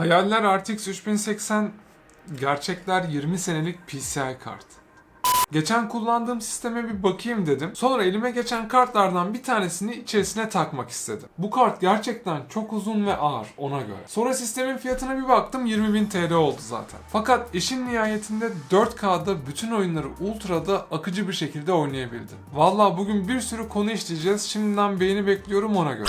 Hayaller RTX 3080, gerçekler 20 senelik PCI kart. Geçen kullandığım sisteme bir bakayım dedim. Sonra elime geçen kartlardan bir tanesini içerisine takmak istedim. Bu kart gerçekten çok uzun ve ağır ona göre. Sonra sistemin fiyatına bir baktım 20.000 TL oldu zaten. Fakat işin nihayetinde 4K'da bütün oyunları Ultra'da akıcı bir şekilde oynayabildim. Valla bugün bir sürü konu işleyeceğiz. Şimdiden beğeni bekliyorum ona göre.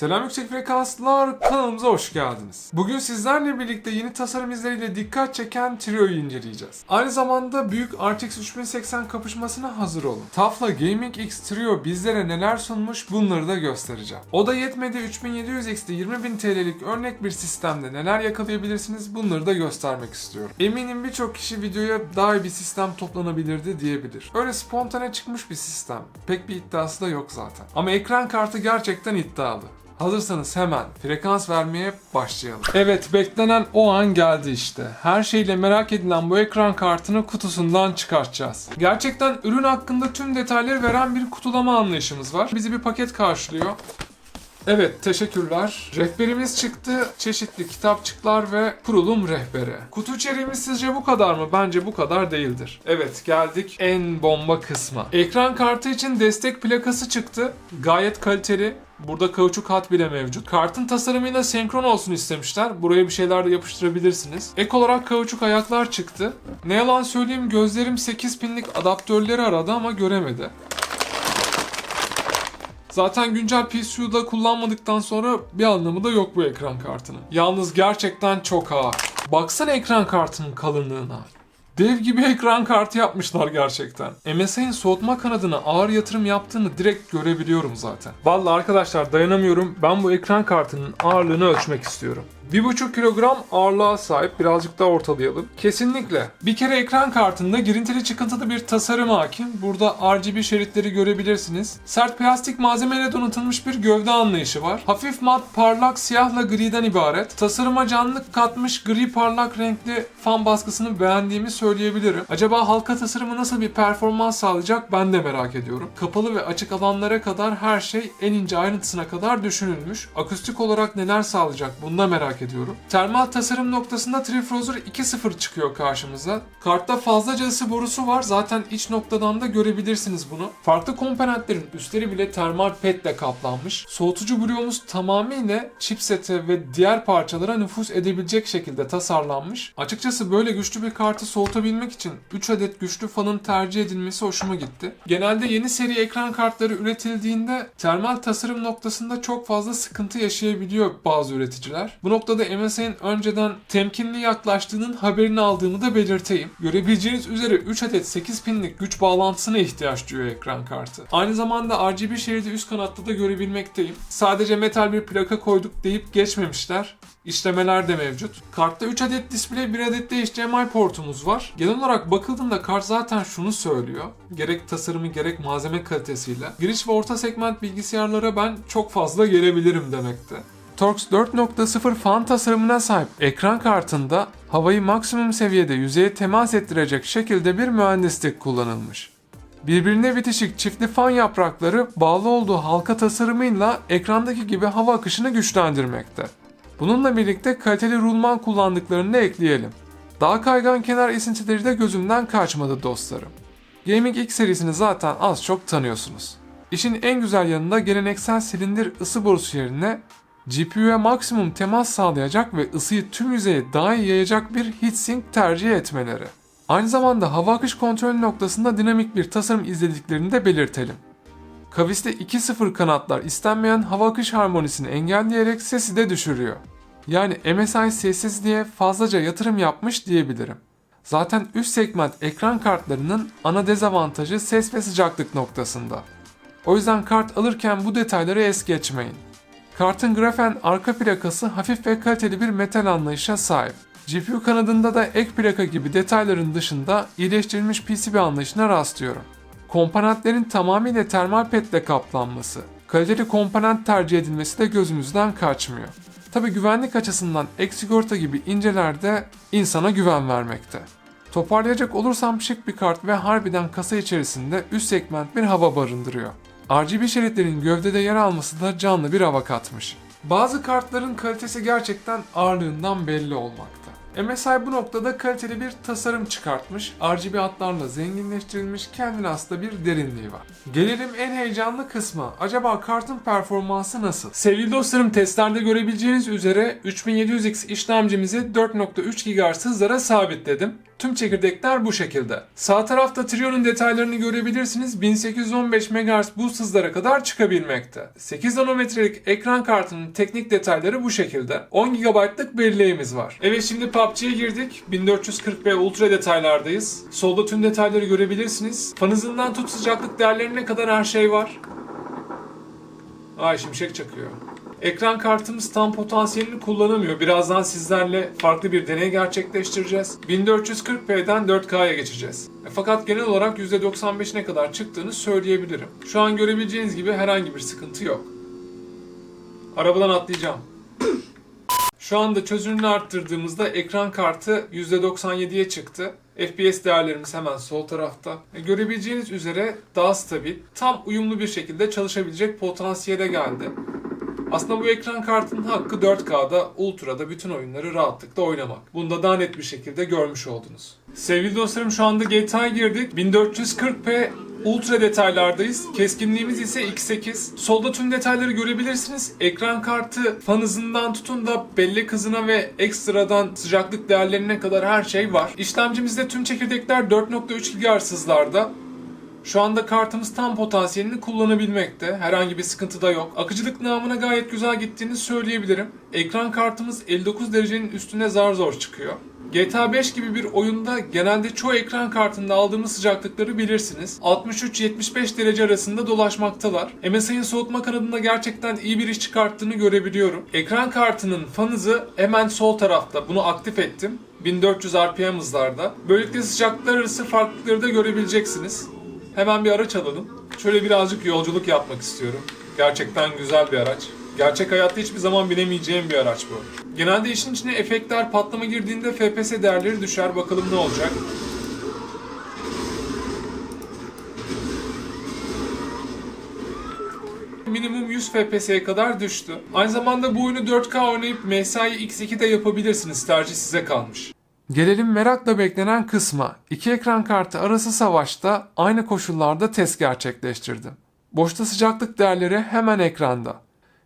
Selam yüksek frekanslılar kanalımıza hoş geldiniz. Bugün sizlerle birlikte yeni tasarım izleriyle dikkat çeken Trio'yu inceleyeceğiz. Aynı zamanda büyük RTX 3080 kapışmasına hazır olun. Tafla Gaming X Trio bizlere neler sunmuş bunları da göstereceğim. O da yetmedi 3700X'te 20.000 TL'lik örnek bir sistemde neler yakalayabilirsiniz bunları da göstermek istiyorum. Eminim birçok kişi videoya daha iyi bir sistem toplanabilirdi diyebilir. Öyle spontane çıkmış bir sistem. Pek bir iddiası da yok zaten. Ama ekran kartı gerçekten iddialı. Hazırsanız hemen frekans vermeye başlayalım. Evet beklenen o an geldi işte. Her şeyle merak edilen bu ekran kartını kutusundan çıkartacağız. Gerçekten ürün hakkında tüm detayları veren bir kutulama anlayışımız var. Bizi bir paket karşılıyor. Evet, teşekkürler. Rehberimiz çıktı. Çeşitli kitapçıklar ve kurulum rehberi. Kutu içeriğimiz sizce bu kadar mı? Bence bu kadar değildir. Evet, geldik en bomba kısma. Ekran kartı için destek plakası çıktı. Gayet kaliteli. Burada kauçuk hat bile mevcut. Kartın tasarımıyla senkron olsun istemişler. Buraya bir şeyler de yapıştırabilirsiniz. Ek olarak kauçuk ayaklar çıktı. Ne yalan söyleyeyim gözlerim 8 pinlik adaptörleri aradı ama göremedi. Zaten güncel PSU'da kullanmadıktan sonra bir anlamı da yok bu ekran kartının. Yalnız gerçekten çok ağır. Baksana ekran kartının kalınlığına. Dev gibi ekran kartı yapmışlar gerçekten. MSI'nin soğutma kanadına ağır yatırım yaptığını direkt görebiliyorum zaten. Vallahi arkadaşlar dayanamıyorum. Ben bu ekran kartının ağırlığını ölçmek istiyorum. 1,5 kilogram ağırlığa sahip birazcık daha ortalayalım. Kesinlikle. Bir kere ekran kartında girintili çıkıntılı bir tasarım hakim. Burada RGB şeritleri görebilirsiniz. Sert plastik malzemeyle donatılmış bir gövde anlayışı var. Hafif mat parlak siyahla griden ibaret. Tasarıma canlılık katmış gri parlak renkli fan baskısını beğendiğimi söyleyebilirim. Acaba halka tasarımı nasıl bir performans sağlayacak ben de merak ediyorum. Kapalı ve açık alanlara kadar her şey en ince ayrıntısına kadar düşünülmüş. Akustik olarak neler sağlayacak bunu da merak ediyorum. Termal tasarım noktasında Trifrozer 2.0 çıkıyor karşımıza. Kartta fazlaca ısı borusu var. Zaten iç noktadan da görebilirsiniz bunu. Farklı komponentlerin üstleri bile termal petle kaplanmış. Soğutucu bloğumuz tamamıyla chipsete ve diğer parçalara nüfuz edebilecek şekilde tasarlanmış. Açıkçası böyle güçlü bir kartı soğutabilmek için 3 adet güçlü fanın tercih edilmesi hoşuma gitti. Genelde yeni seri ekran kartları üretildiğinde termal tasarım noktasında çok fazla sıkıntı yaşayabiliyor bazı üreticiler. Bu noktada MSI'nin önceden temkinli yaklaştığının haberini aldığımı da belirteyim. Görebileceğiniz üzere 3 adet 8 pinlik güç bağlantısına ihtiyaç duyuyor ekran kartı. Aynı zamanda RGB şeridi üst kanatta da görebilmekteyim. Sadece metal bir plaka koyduk deyip geçmemişler. İşlemeler de mevcut. Kartta 3 adet display, 1 adet de HDMI portumuz var. Genel olarak bakıldığında kart zaten şunu söylüyor. Gerek tasarımı gerek malzeme kalitesiyle. Giriş ve orta segment bilgisayarlara ben çok fazla gelebilirim demekte. Torx 4.0 fan tasarımına sahip ekran kartında havayı maksimum seviyede yüzeye temas ettirecek şekilde bir mühendislik kullanılmış. Birbirine bitişik çiftli fan yaprakları bağlı olduğu halka tasarımıyla ekrandaki gibi hava akışını güçlendirmekte. Bununla birlikte kaliteli rulman kullandıklarını da ekleyelim. Daha kaygan kenar esintileri de gözümden kaçmadı dostlarım. Gaming X serisini zaten az çok tanıyorsunuz. İşin en güzel yanında geleneksel silindir ısı borusu yerine GPU'ya maksimum temas sağlayacak ve ısıyı tüm yüzeye daha iyi yayacak bir heatsink tercih etmeleri. Aynı zamanda hava akış kontrolü noktasında dinamik bir tasarım izlediklerini de belirtelim. Kavis'te 2.0 kanatlar istenmeyen hava akış harmonisini engelleyerek sesi de düşürüyor. Yani MSI sessiz diye fazlaca yatırım yapmış diyebilirim. Zaten üst segment ekran kartlarının ana dezavantajı ses ve sıcaklık noktasında. O yüzden kart alırken bu detayları es geçmeyin. Kartın grafen arka plakası hafif ve kaliteli bir metal anlayışa sahip. GPU kanadında da ek plaka gibi detayların dışında iyileştirilmiş PCB anlayışına rastlıyorum. Komponentlerin tamamıyla termal petle kaplanması, kaliteli komponent tercih edilmesi de gözümüzden kaçmıyor. Tabi güvenlik açısından ek sigorta gibi incelerde insana güven vermekte. Toparlayacak olursam şık bir kart ve harbiden kasa içerisinde üst segment bir hava barındırıyor. RGB şeritlerin gövdede yer alması da canlı bir hava katmış. Bazı kartların kalitesi gerçekten ağırlığından belli olmakta. MSI bu noktada kaliteli bir tasarım çıkartmış, RGB hatlarla zenginleştirilmiş kendine has da bir derinliği var. Gelelim en heyecanlı kısma. Acaba kartın performansı nasıl? Sevgili dostlarım testlerde görebileceğiniz üzere 3700X işlemcimizi 4.3 GHz hızlara sabitledim. Tüm çekirdekler bu şekilde. Sağ tarafta Trion'un detaylarını görebilirsiniz. 1815 MHz boost hızlara kadar çıkabilmekte. 8 nanometrelik ekran kartının teknik detayları bu şekilde. 10 GB'lık belleğimiz var. Evet şimdi PUBG'ye girdik. 1440p ultra detaylardayız. Solda tüm detayları görebilirsiniz. Fan hızından tut sıcaklık değerlerine kadar her şey var. Ay şimşek çakıyor. Ekran kartımız tam potansiyelini kullanamıyor. Birazdan sizlerle farklı bir deney gerçekleştireceğiz. 1440p'den 4K'ya geçeceğiz. E, Fakat genel olarak %95'ine kadar çıktığını söyleyebilirim. Şu an görebileceğiniz gibi herhangi bir sıkıntı yok. Arabadan atlayacağım. Şu anda çözünürlüğünü arttırdığımızda ekran kartı %97'ye çıktı. FPS değerlerimiz hemen sol tarafta. E, görebileceğiniz üzere daha stabil, tam uyumlu bir şekilde çalışabilecek potansiyele geldi. Aslında bu ekran kartının hakkı 4K'da, Ultra'da bütün oyunları rahatlıkla oynamak. Bunu da daha net bir şekilde görmüş oldunuz. Sevgili dostlarım şu anda GTA'ya girdik. 1440p Ultra detaylardayız. Keskinliğimiz ise x8. Solda tüm detayları görebilirsiniz. Ekran kartı fan hızından tutun da bellek hızına ve ekstradan sıcaklık değerlerine kadar her şey var. İşlemcimizde tüm çekirdekler 4.3 GHz hızlarda. Şu anda kartımız tam potansiyelini kullanabilmekte. Herhangi bir sıkıntı da yok. Akıcılık namına gayet güzel gittiğini söyleyebilirim. Ekran kartımız 59 derecenin üstüne zar zor çıkıyor. GTA 5 gibi bir oyunda genelde çoğu ekran kartında aldığımız sıcaklıkları bilirsiniz. 63-75 derece arasında dolaşmaktalar. MSI'nin soğutma kanadında gerçekten iyi bir iş çıkarttığını görebiliyorum. Ekran kartının fan hızı hemen sol tarafta. Bunu aktif ettim. 1400 RPM hızlarda. Böylelikle sıcaklıklar arası farklılıkları da görebileceksiniz. Hemen bir araç alalım. Şöyle birazcık yolculuk yapmak istiyorum. Gerçekten güzel bir araç. Gerçek hayatta hiçbir zaman binemeyeceğim bir araç bu. Genelde işin içine efektler patlama girdiğinde FPS değerleri düşer. Bakalım ne olacak. minimum 100 FPS'ye kadar düştü. Aynı zamanda bu oyunu 4K oynayıp MSI X2'de yapabilirsiniz. Tercih size kalmış. Gelelim merakla beklenen kısma. İki ekran kartı arası savaşta aynı koşullarda test gerçekleştirdim. Boşta sıcaklık değerleri hemen ekranda.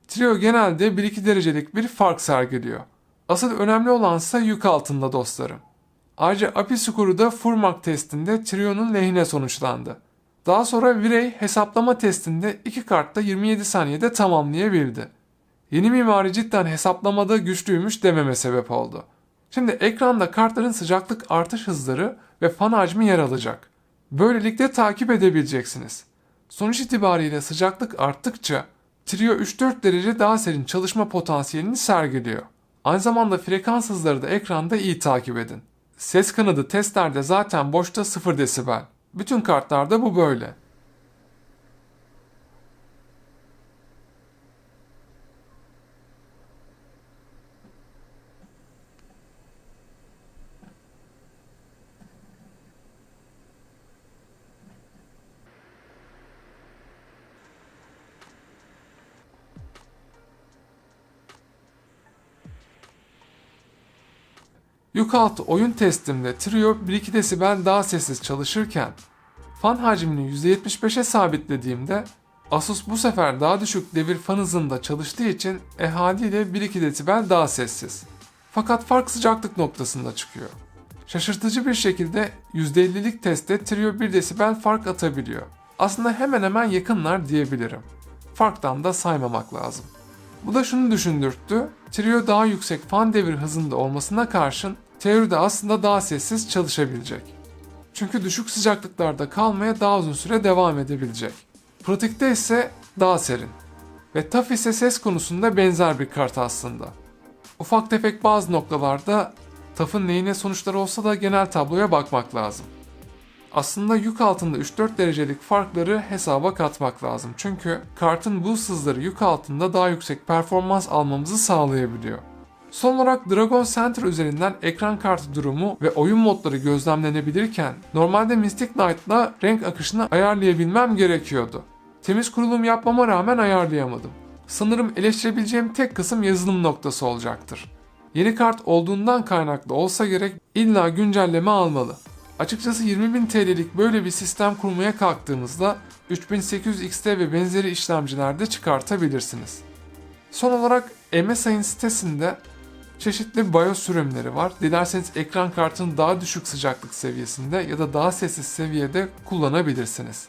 Trio genelde 1-2 derecelik bir fark sergiliyor. Asıl önemli olansa yük altında dostlarım. Ayrıca API skoru da Furmark testinde Trio'nun lehine sonuçlandı. Daha sonra Virey hesaplama testinde iki kartta 27 saniyede tamamlayabildi. Yeni mimari cidden hesaplamada güçlüymüş dememe sebep oldu. Şimdi ekranda kartların sıcaklık artış hızları ve fan hacmi yer alacak. Böylelikle takip edebileceksiniz. Sonuç itibariyle sıcaklık arttıkça Trio 3-4 derece daha serin çalışma potansiyelini sergiliyor. Aynı zamanda frekans hızları da ekranda iyi takip edin. Ses kanadı testlerde zaten boşta 0 desibel. Bütün kartlarda bu böyle. Yük altı oyun testimde Trio 1-2 desibel daha sessiz çalışırken fan hacmini %75'e sabitlediğimde Asus bu sefer daha düşük devir fan hızında çalıştığı için e haliyle 1-2 desibel daha sessiz. Fakat fark sıcaklık noktasında çıkıyor. Şaşırtıcı bir şekilde %50'lik testte Trio 1 desibel fark atabiliyor. Aslında hemen hemen yakınlar diyebilirim. Farktan da saymamak lazım. Bu da şunu düşündürttü. Trio daha yüksek fan devir hızında olmasına karşın teoride aslında daha sessiz çalışabilecek. Çünkü düşük sıcaklıklarda kalmaya daha uzun süre devam edebilecek. Pratikte ise daha serin. Ve TAF ise ses konusunda benzer bir kart aslında. Ufak tefek bazı noktalarda TAF'ın neyine sonuçları olsa da genel tabloya bakmak lazım. Aslında yük altında 3-4 derecelik farkları hesaba katmak lazım. Çünkü kartın bu hızları yük altında daha yüksek performans almamızı sağlayabiliyor. Son olarak Dragon Center üzerinden ekran kartı durumu ve oyun modları gözlemlenebilirken normalde Mystic Knight'la renk akışını ayarlayabilmem gerekiyordu. Temiz kurulum yapmama rağmen ayarlayamadım. Sanırım eleştirebileceğim tek kısım yazılım noktası olacaktır. Yeni kart olduğundan kaynaklı olsa gerek illa güncelleme almalı. Açıkçası 20.000 TL'lik böyle bir sistem kurmaya kalktığınızda 3800 XT ve benzeri işlemcilerde çıkartabilirsiniz. Son olarak MSI'nin sitesinde çeşitli BIOS sürümleri var. Dilerseniz ekran kartını daha düşük sıcaklık seviyesinde ya da daha sessiz seviyede kullanabilirsiniz.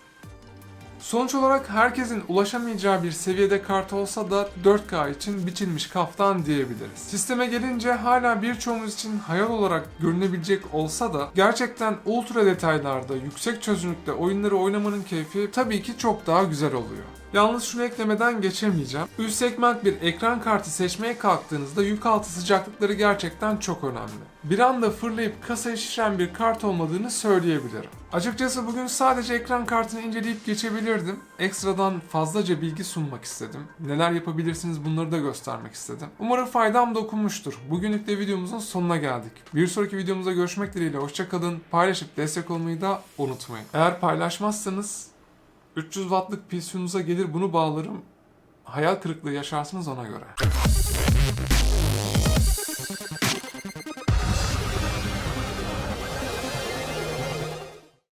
Sonuç olarak herkesin ulaşamayacağı bir seviyede kart olsa da 4K için biçilmiş kaftan diyebiliriz. Sisteme gelince hala birçoğumuz için hayal olarak görünebilecek olsa da gerçekten ultra detaylarda, yüksek çözünürlükte oyunları oynamanın keyfi tabii ki çok daha güzel oluyor. Yalnız şunu eklemeden geçemeyeceğim. Üst segment bir ekran kartı seçmeye kalktığınızda yük altı sıcaklıkları gerçekten çok önemli. Bir anda fırlayıp kasayı şişiren bir kart olmadığını söyleyebilirim. Açıkçası bugün sadece ekran kartını inceleyip geçebilirdim. Ekstradan fazlaca bilgi sunmak istedim. Neler yapabilirsiniz bunları da göstermek istedim. Umarım faydam dokunmuştur. Bugünlük de videomuzun sonuna geldik. Bir sonraki videomuzda görüşmek dileğiyle hoşçakalın. Paylaşıp destek olmayı da unutmayın. Eğer paylaşmazsanız 300 wattlık PC'nuza gelir bunu bağlarım. Hayal kırıklığı yaşarsınız ona göre.